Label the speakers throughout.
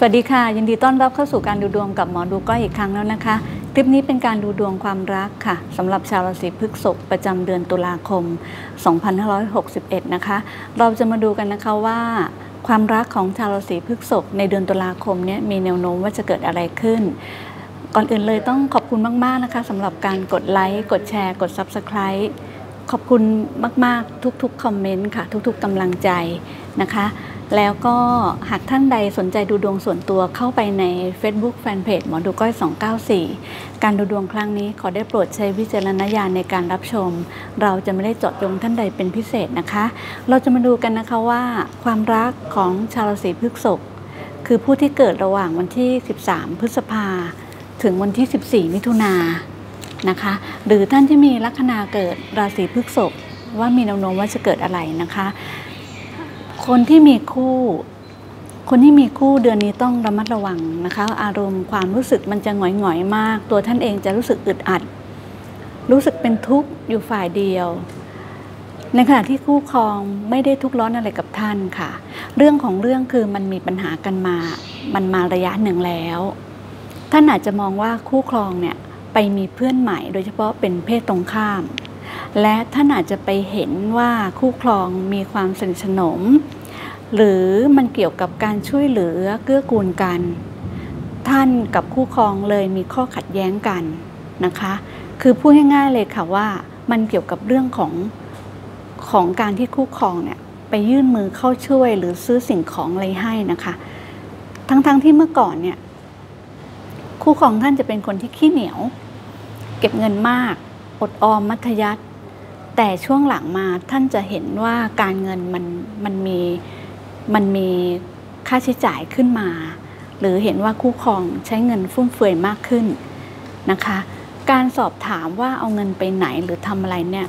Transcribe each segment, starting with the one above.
Speaker 1: สวัสดีค่ะ ยินดีต้อนรับเข้าสู่การดูดวงกับหมอดูก้อยอีกครั้งแล้วนะคะ คลิปนี้เป็นการดูดวงความรักค่ะสำหรับชาวราศีพฤษภประจำเดือนตุลาคม 2561 นะคะ เราจะมาดูกันนะคะว่าความรักของชาวราศีพฤษภในเดือนตุลาคมนี้มีแนวโน้มว่าจะเกิดอะไรขึ้น ก่อนอื่นเลยต้องขอบคุณมาก ๆ นะคะสำหรับการกดไลค์กดแชร์ กด Subscribe ขอบคุณมาก ๆ ทุก ๆ คอมเมนต์ค่ะ ทุก ๆกำลังใจนะคะ แล้วก็หากท่านใดสนใจดูดวงส่วนตัวเข้าไปใน Facebook Fanpage หมอดูก้อย 294 การดูดวงครั้งนี้ขอได้โปรดใช้วิจารณญาณในการรับชม เราจะไม่ได้เจาะจงท่านใดเป็นพิเศษนะคะ เราจะมาดูกันนะคะว่า ความรักของชาวราศีพฤษภคือผู้ที่เกิดระหว่างวันที่ 13 พฤษภาถึงวันที่ 14 มิถุนานนะคะ หรือท่านที่มีลัคนาเกิดราศีพฤษภว่ามีแนวโน้มว่าจะเกิดอะไรนะคะ คนที่มีคู่ คนที่มีคู่เดือนนี้ต้องระมัดระวังนะคะ อารมณ์ความรู้สึกมันจะหงอยๆมาก ตัวท่านเองจะรู้สึกอึดอัด รู้สึกเป็นทุกข์อยู่ฝ่ายเดียว ในขณะที่คู่ครองไม่ได้ทุกข์ร้อนอะไรกับท่านค่ะ เรื่องของเรื่องคือมันมีปัญหากันมา มันมาระยะหนึ่งแล้ว ท่านอาจจะมองว่าคู่ครองเนี่ยไปมีเพื่อนใหม่ โดยเฉพาะเป็นเพศตรงข้ามและท่านอาจจะไปเห็นว่าคู่ครองมีความสนิทสนม หรือมันเกี่ยวกับการช่วยเหลือเกื้อกูลกัน ท่านกับคู่ครองเลยมีข้อขัดแย้งกันนะคะ คือพูดง่ายๆเลยค่ะว่ามันเกี่ยวกับเรื่องของของการที่คู่ครองเนี่ยไปยื่นมือเข้าช่วยหรือซื้อสิ่งของอะไรให้นะคะ ทั้งๆทที่เมื่อก่อนเนี่ยคู่ครองท่านจะเป็นคนที่ขี้เหนียว เก็บเงินมากอดออมมัธยัติแต่ช่วงหลังมาท่านจะเห็นว่าการเงินมันมันมี มันมีค่าใช้จ่ายขึ้นมา หรือเห็นว่าคู่ครองใช้เงินฟุ่มเฟือยมากขึ้นนะคะ การสอบถามว่าเอาเงินไปไหนหรือทำอะไรเนี่ย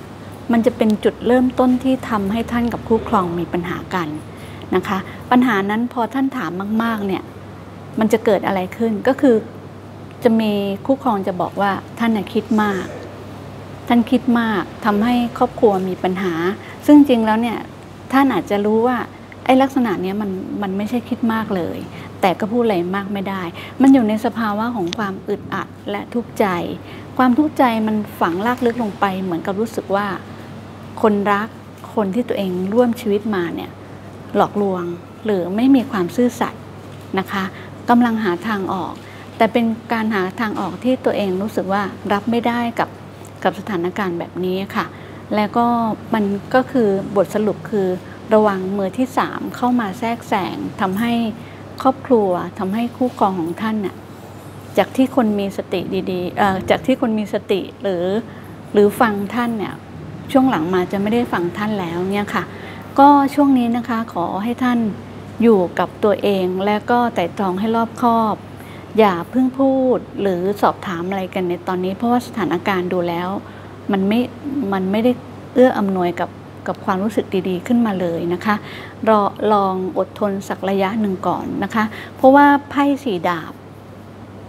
Speaker 1: มันจะเป็นจุดเริ่มต้นที่ทำให้ท่านกับคู่ครองมีปัญหากันนะคะ ปัญหานั้นพอท่านถามมาก ๆ เนี่ย มันจะเกิดอะไรขึ้นก็คือจะมีคู่ครองจะบอกว่าท่านคิดมาก ท่านคิดมากทำให้ครอบครัวมีปัญหา ซึ่งจริงแล้วเนี่ยท่านอาจจะรู้ว่า อ้ลักษณะนี้มันมันไม่ใช่คิดมากเลย แต่ก็พูดอะไรมากไม่ได้ มันอยู่ในสภาวะของความอึดอัดและทุกข์ใจ ความทุกข์ใจมันฝังลากลึกลงไป เหมือนกับรู้สึกว่า คนรักคนที่ตัวเองร่วมชีวิตมาเนี่ยหลอกลวงหรือไม่มีความซื่อสัตย์นะคะกำลังหาทางออก แต่เป็นการหาทางออกที่ตัวเองรู้สึกว่ารับไม่ได้กับกับสถานการณ์แบบนี้ค่ะ แล้วก็มันก็คือบทสรุปคือ ระวังมือที่สามเข้ามาแทรกแซงทำให้ครอบครัวทำให้คู่ครองของท่านน่ะจากที่คนมีสติดีๆจากที่คนมีสติหรือหรือฟังท่านเนี่ยช่วงหลังมาจะไม่ได้ฟังท่านแล้วเนี่ยค่ะ ก็ช่วงนี้นะคะขอให้ท่านอยู่กับตัวเองและก็แต่ตรองให้รอบคอบ อย่าเพิ่งพูดหรือสอบถามอะไรกันในตอนนี้ เพราะว่าสถานการณ์ดูแล้ว มันไม่มันไม่ได้เอื้ออำนวยกับ กับความรู้สึกดีๆ ขึ้นมาเลยนะคะรอลองอดทนสักระยะหนึ่งก่อนนะคะ เพราะว่าไพ่สีดาบ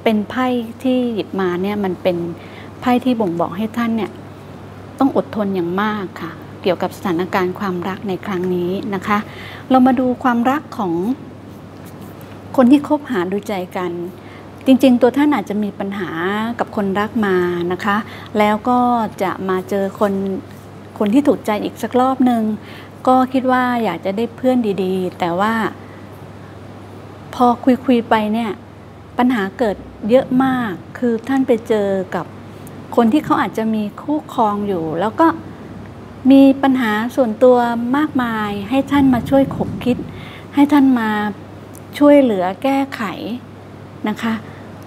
Speaker 1: เป็นไพ่ที่หยิบมาเนี่ยมันเป็นไพ่ที่บ่งบอกให้ท่านเนี่ยต้องอดทนอย่างมากค่ะ เกี่ยวกับสถานการณ์ความรักในครั้งนี้นะคะ เรามาดูความรักของคนที่คบหาดูใจกัน จริง ๆ ตัวท่านอาจจะมีปัญหากับคนรักมานะคะ แล้วก็จะมาเจอคน คนที่ถูกใจอีกสักรอบหนึ่งก็คิดว่าอยากจะได้เพื่อนดีๆ แต่ว่า พอคุยๆไปเนี่ย ปัญหาเกิดเยอะมากคือท่านไปเจอกับคนที่เขาอาจจะมีคู่ครองอยู่ แล้วก็มีปัญหาส่วนตัวมากมาย ให้ท่านมาช่วยขบคิด ให้ท่านมาช่วยเหลือแก้ไขนะคะ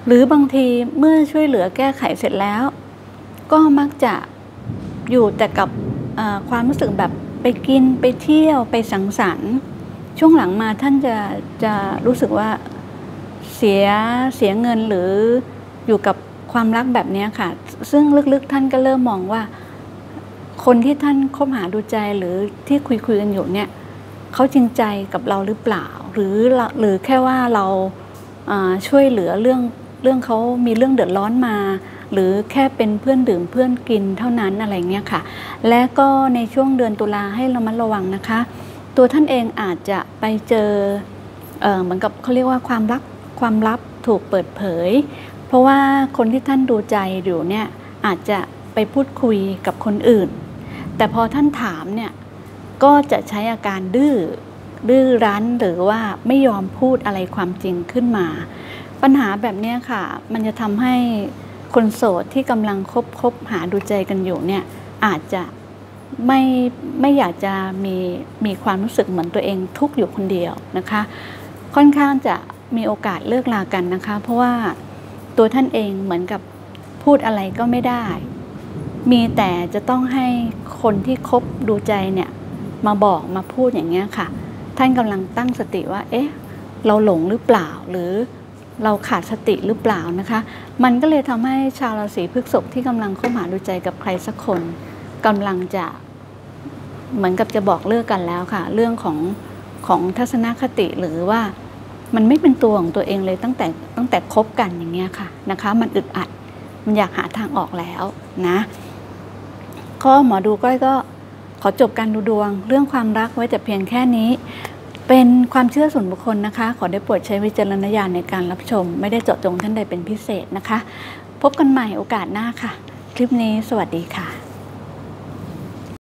Speaker 1: หรือบางทีเมื่อช่วยเหลือแก้ไขเสร็จแล้ว ก็มักจะอยู่แต่กับ ความรู้สึกแบบไปกินไปเที่ยวไปสังสรรค์ ช่วงหลังมาท่านจะจะรู้สึกว่าเสียเสียเงินหรืออยู่กับความรักแบบนี้ค่ะ ซึ่งลึกๆท่านก็เริ่มมองว่า คนที่ท่านคบหาดูใจหรือที่คุยคุยกันอยู่เนี่ยเขาจริงใจกับเราหรือเปล่า หรือหรือแค่ว่าเราช่วยเหลือเรื่อง เรื่องเขามีเรื่องเดือดร้อนมา หรือแค่เป็นเพื่อนดื่มเพื่อนกินเท่านั้นอะไรเงี้ยค่ะ และก็ในช่วงเดือนตุลาให้เรามัดระวังนะคะ ตัวท่านเองอาจจะไปเจอเออเหมือนกับเขาเรียกว่าความรักความลับถูกเปิดเผย เพราะว่าคนที่ท่านดูใจอยู่เนี่ยอาจจะไปพูดคุยกับคนอื่น แต่พอท่านถามเนี่ยก็จะใช้อาการดื้อดื้อรั้นหรือว่าไม่ยอมพูดอะไรความจริงขึ้นมา ปัญหาแบบนี้ค่ะ มันจะทำให้คนโสดที่กำลังคบคบหาดูใจกันอยู่เนี่ยอาจจะไม่ไม่อยากจะมีมีความรู้สึกเหมือนตัวเองทุกอยู่คนเดียวนะคะ ค่อนข้างจะมีโอกาสเลิกลากันนะคะ เพราะว่าตัวท่านเองเหมือนกับพูดอะไรก็ไม่ได้ มีแต่จะต้องให้คนที่คบดูใจเนี่ยมาบอกมาพูดอย่างเงี้ยค่ะ ท่านกำลังตั้งสติว่า เอ๊ะ เราหลงหรือเปล่าหรือ เราขาดสติหรือเปล่านะคะ มันก็เลยทำให้ชาวราศีพฤษภที่กำลังคบหาดูใจกับใครสักคนกำลังจะเหมือนกับจะบอกเลิกกันแล้วค่ะ เรื่องของของทัศนคติหรือว่ามันไม่เป็นตัวของตัวเองเลยตั้งแต่ตั้งแต่คบกันอย่างเงี้ยค่ะนะคะ มันอึดอัดมันอยากหาทางออกแล้วนะก็หมอดูก้อยก็ขอจบการดูดวง เรื่องความรักไว้แต่เพียงแค่นี้ เป็นความเชื่อส่วนบุคคลนะคะ ขอได้โปรดใช้วิจารณญาณในการรับชม ไม่ได้เจาะจงท่านใดเป็นพิเศษนะคะ พบกันใหม่โอกาสหน้าค่ะ คลิปนี้สวัสดีค่ะ